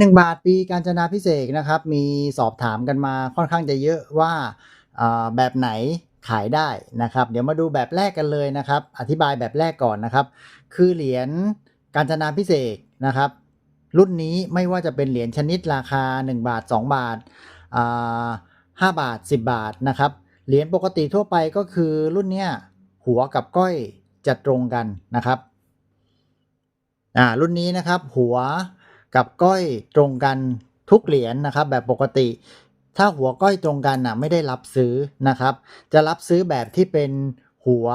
1บาทปีกาญจนาพิเศษนะครับ มีสอบถามกันมาค่อนข้างจะเยอะว่าแบบไหนขายได้นะครับ เดี๋ยวมาดูแบบแรกกันเลยนะครับ อธิบายแบบแรกก่อนนะครับ คือเหรียญกาญจนาพิเศษนะครับ รุ่นนี้ไม่ว่าจะเป็นเหรียญชนิดราคา 1 บาท 2 บาทอ่า5บาท 10 บาทนะครับเหรียญปกติทั่วไปก็คือรุ่นเนี้ยหัวกับก้อยจะตรงกันนะครับอ่ารุ่นนี้นะครับ หัว กับก้อยตรงกันทุกเหรียญนะครับ แบบปกติ ถ้าหัวก้อยตรงกันน่ะไม่ได้รับซื้อนะครับ จะรับซื้อแบบที่เป็นหัว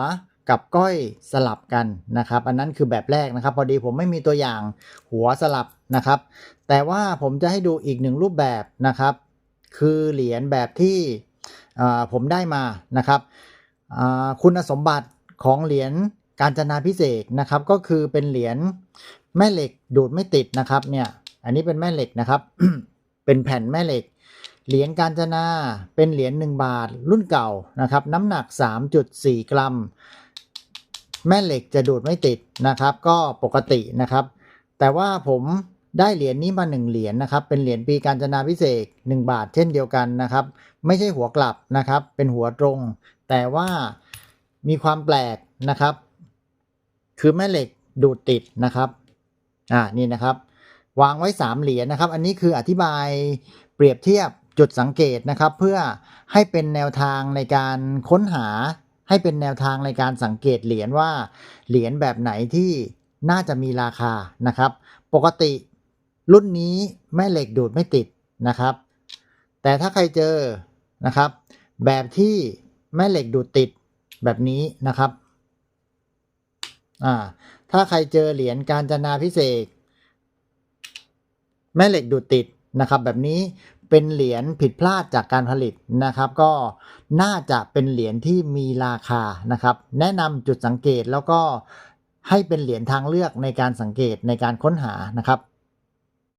กับก้อยสลับกันนะครับ อันนั้นคือแบบแรกนะครับ พอดีผมไม่มีตัวอย่างหัวสลับนะครับ แต่ว่าผมจะให้ดูอีกหนึ่งรูปแบบนะครับ คือเหรียญแบบที่ผมได้มานะครับคุณสมบัติของเหรียญกาญจนาพิเศษนะครับ ก็คือเป็นเหรียญ แม่เหล็กดูดไม่ติดนะครับเนี่ยอันนี้เป็นแม่เหล็กนะครับ เป็นแผ่นแม่เหล็ก เหรียญกาญจนาเป็นเหรียญ1บาท รุ่นเก่านะครับ น้ำหนัก 3.4 กรัม แม่เหล็กจะดูดไม่ติดนะครับ ก็ปกตินะครับ แต่ว่าผมได้เหรียญนี้มา 1 เหรียญนะครับ เป็นเหรียญปีกาญจนาพิเศษ1บาท เช่นเดียวกันนะครับ ไม่ใช่หัวกลับนะครับ เป็นหัวตรง แต่ว่ามีความแปลกนะครับ คือแม่เหล็กดูดติดนะครับ อ่านี่นะครับ วางไว้ 3 เหรียญนะครับ อันนี้คืออธิบายเปรียบเทียบจุดสังเกตนะครับ เพื่อให้เป็นแนวทางในการค้นหา ให้เป็นแนวทางในการสังเกตเหรียญว่าเหรียญแบบไหนที่น่าจะมีราคานะครับ ปกติรุ่นนี้แม่เหล็กดูดไม่ติดนะครับ แต่ถ้าใครเจอนะครับ แบบที่แม่เหล็กดูดติดแบบนี้นะครับอ่า ถ้าใครเจอเหรียญการจนาพิเศษ แม่เหล็กดูดติดนะครับ แบบนี้เป็นเหรียญผิดพลาดจากการผลิตนะครับ ก็น่าจะเป็นเหรียญที่มีราคานะครับ แนะนำจุดสังเกตแล้วก็ให้เป็นเหรียญทางเลือกในการสังเกตในการค้นหานะครับ